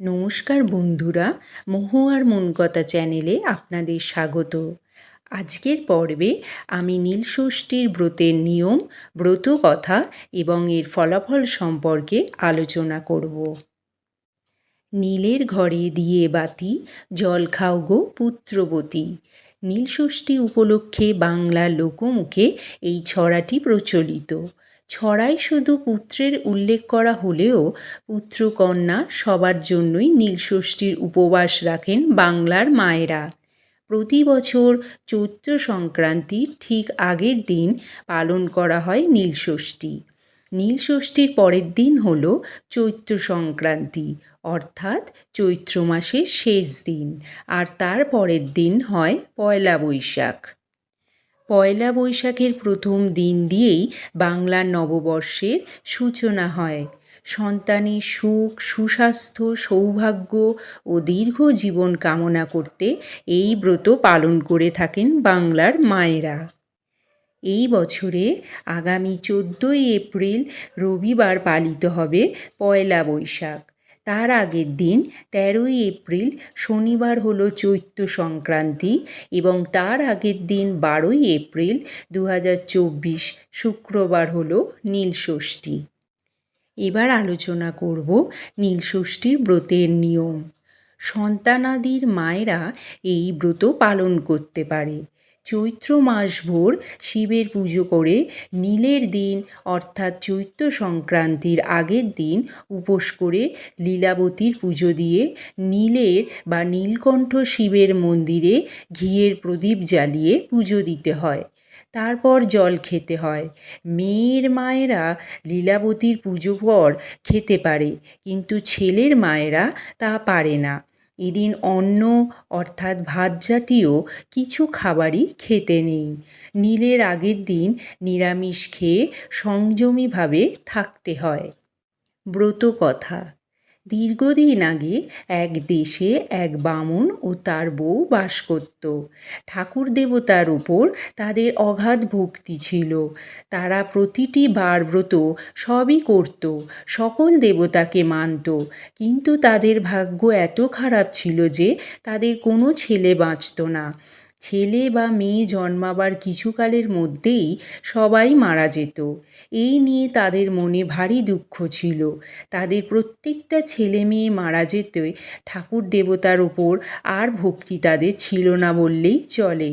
নমস্কার বন্ধুরা মহুয়ার মন কথা চ্যানেলে আপনাদের স্বাগত। আজকের পর্বে আমি নীলষষ্ঠীর ব্রতের নিয়ম, ব্রত কথা এবং এর ফলাফল সম্পর্কে আলোচনা করব। নীলের ঘরে দিয়ে বাতি, জল খাও গো পুত্রবতী। নীলষষ্ঠী উপলক্ষে বাংলা লোকমুখে এই ছড়াটি প্রচলিত। ছড়ায় শুধু পুত্রের উল্লেখ করা হলেও পুত্রকন্যা সবার জন্যই নীলষষ্ঠীর উপবাস রাখেন বাংলার মায়েরা। প্রতি বছর চৈত্র সংক্রান্তির ঠিক আগের দিন পালন করা হয় নীলষষ্ঠী। নীলষষ্ঠীর পরের দিন হল চৈত্র সংক্রান্তি, অর্থাৎ চৈত্র মাসের শেষ দিন, আর তার পরের দিন হয় পয়লা বৈশাখ। পয়লা বৈশাখের প্রথম দিন দিয়েই বাংলার নববর্ষের সূচনা হয়। সন্তানের সুখ, সুস্বাস্থ্য, সৌভাগ্য ও দীর্ঘ জীবন কামনা করতে এই ব্রত পালন করে থাকেন বাংলার মায়েরা। এই বছরে আগামী চোদ্দোই এপ্রিল রবিবার পালিত হবে পয়লা বৈশাখ। তার আগের দিন তেরোই এপ্রিল শনিবার হলো চৈত্র সংক্রান্তি এবং তার আগের দিন বারোই এপ্রিল দু হাজার চব্বিশ শুক্রবার হলো নীলষষ্ঠী এবার আলোচনা করব নীলষষ্ঠীর ব্রতের নিয়ম। সন্তানাদির মায়েরা এই ব্রত পালন করতে পারে। চৈত্র মাসভর শিবের পুজো করে নীলের দিন, অর্থাৎ চৈত্র সংক্রান্তির আগের দিন উপোস করে লীলাবতীর পুজো দিয়ে নীলের বা নীলকণ্ঠ শিবের মন্দিরে ঘিয়ের প্রদীপ জ্বালিয়ে পুজো দিতে হয়। তারপর জল খেতে হয়। মেয়ের মায়েরা লীলাবতীর পুজো পর খেতে পারে, কিন্তু ছেলের মায়েরা তা পারে না। এদিন অন্ন, অর্থাৎ ভাত জাতীয় কিছু খাবারই খেতে নেই। নীলের আগের দিন নিরামিষ খেয়ে সংযমীভাবে থাকতে হয়। ব্রত কথা দীর্ঘদিন আগে এক দেশে এক বামুন ও তার বউ বাস করত। ঠাকুর দেবতার উপর তাদের অগাধ ভক্তি ছিল। তারা প্রতিটি বার ব্রত সবই করত, সকল দেবতাকে মানত। কিন্তু তাদের ভাগ্য এত খারাপ ছিল যে তাদের কোনো ছেলে বাঁচত না। ছেলে বা মেয়ে জন্মাবার কিছুকালের মধ্যেই সবাই মারা যেত। এই নিয়ে তাদের মনে ভারী দুঃখ ছিল। তাদের প্রত্যেকটা ছেলে মেয়ে মারা যেতে ঠাকুর দেবতার ওপর আর ভক্তি তাদের ছিল না বললেই চলে।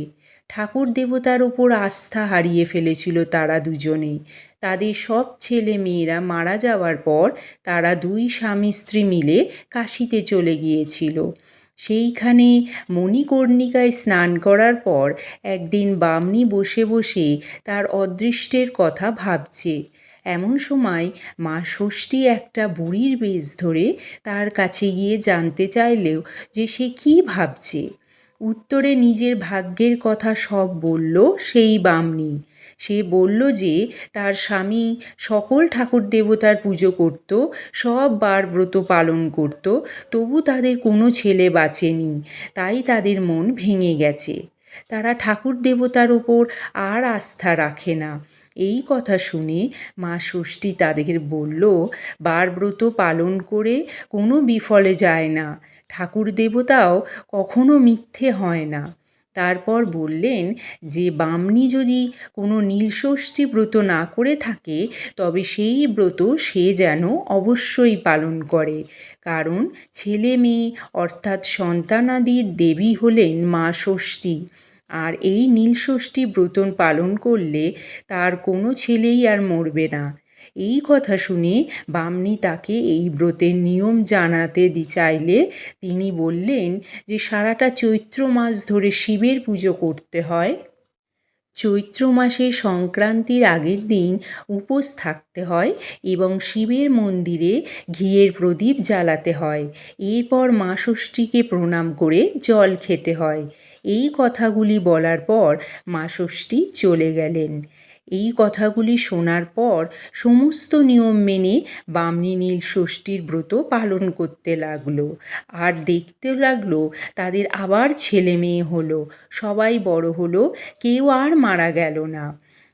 ঠাকুর দেবতার ওপর আস্থা হারিয়ে ফেলেছিল তারা দুজনেই। তাদের সব ছেলে মেয়েরা মারা যাওয়ার পর তারা দুই স্বামী স্ত্রী মিলে কাশিতে চলে গিয়েছিল। সেইখানে মণিকর্ণিকায় স্নান করার পর একদিন বামনি বসে বসে তার অদৃষ্টের কথা ভাবছে। এমন সময় মা ষষ্ঠী একটা বুড়ির বেশ ধরে তার কাছে গিয়ে জানতে চাইলেও যে সে কী ভাবছে। উত্তরে নিজের ভাগ্যের কথা সব বলল সেই বামনি সে বলল যে, তার স্বামী সকল ঠাকুর দেবতার পুজো করত, সব বার ব্রত পালন করত, তবু তাদের কোনো ছেলে বাঁচেনি, তাই তাদের মন ভেঙে গেছে। তারা ঠাকুর দেবতার ওপর আর আস্থা রাখে না। এই কথা শুনে মা ষষ্ঠী তাদের বলল বারব্রত পালন করে কোনো বিফলে যায় না। ঠাকুর দেবতাও কখনো মিথ্যে হয় না। তারপর বললেন যে, বামনি যদি কোনো নীলষষ্ঠী ব্রত না করে থাকে, তবে সেই ব্রত সে যেন অবশ্যই পালন করে। কারণ ছেলে মেয়ে, অর্থাৎ সন্তানাদির দেবী হলেন মা ষষ্ঠী। আর এই নীলষষ্ঠী ব্রত পালন করলে তার কোনো ছেলেই আর মরবে না। এই কথা শুনে বামনি তাকে এই ব্রতের নিয়ম জানাতে দি, চাইলে তিনি বললেন যে, সারাটা চৈত্র মাস ধরে শিবের পুজো করতে হয়। চৈত্র মাসের সংক্রান্তির আগের দিন উপোস থাকতে হয় এবং শিবের মন্দিরে ঘিয়ের প্রদীপ জ্বালাতে হয়। এরপর মা ষষ্ঠীকে প্রণাম করে জল খেতে হয়। এই কথাগুলি বলার পর মা ষষ্ঠী চলে গেলেন। এই কথাগুলি শোনার পর সমস্ত নিয়ম মেনে বামনি নীল ষষ্ঠীর ব্রত পালন করতে লাগল। আর দেখতে লাগল তাদের আবার ছেলে মেয়ে হলো, সবাই বড় হলো, কেউ আর মারা গেল না।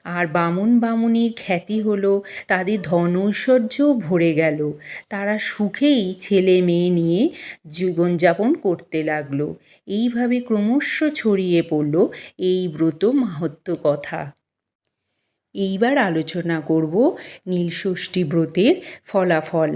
আর বামুন বামুনির খ্যাতি হলো তাদের ধন ঐশ্বর্যও ভরে গেল। তারা সুখেই ছেলে মেয়ে নিয়ে জীবনযাপন করতে লাগল। এইভাবে ক্রমশ ছড়িয়ে পড়ল এই ব্রত মাহাত্ম্য কথা। এইবার আলোচনা করব নীলষষ্ঠী ব্রতের ফলাফল।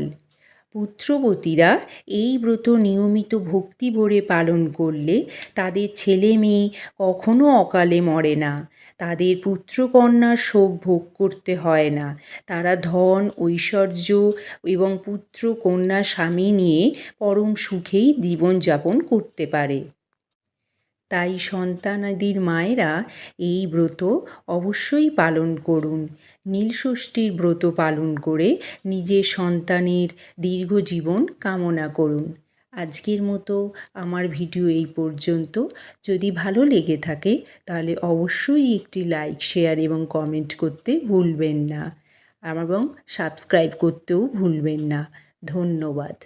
পুত্রবতীরা এই ব্রত নিয়মিত ভক্তি ভরে পালন করলে তাদের ছেলে মেয়ে কখনো অকালে মরে না। তাদের পুত্রকন্যার শোক ভোগ করতে হয় না। তারা ধন, ঐশ্বর্য এবং পুত্র কন্যা স্বামী নিয়ে পরম সুখেই জীবনযাপন করতে পারে। তাই সন্তানাদির মায়েরা এই ব্রত অবশ্যই পালন করুন। নীলষষ্ঠীর ব্রত পালন করে নিজের সন্তানের দীর্ঘ জীবন কামনা করুন। আজকের মতো আমার ভিডিও এই পর্যন্ত। যদি ভালো লেগে থাকে, তাহলে অবশ্যই একটি লাইক, শেয়ার এবং কমেন্ট করতে ভুলবেন না। এবং সাবস্ক্রাইব করতেও ভুলবেন না। ধন্যবাদ।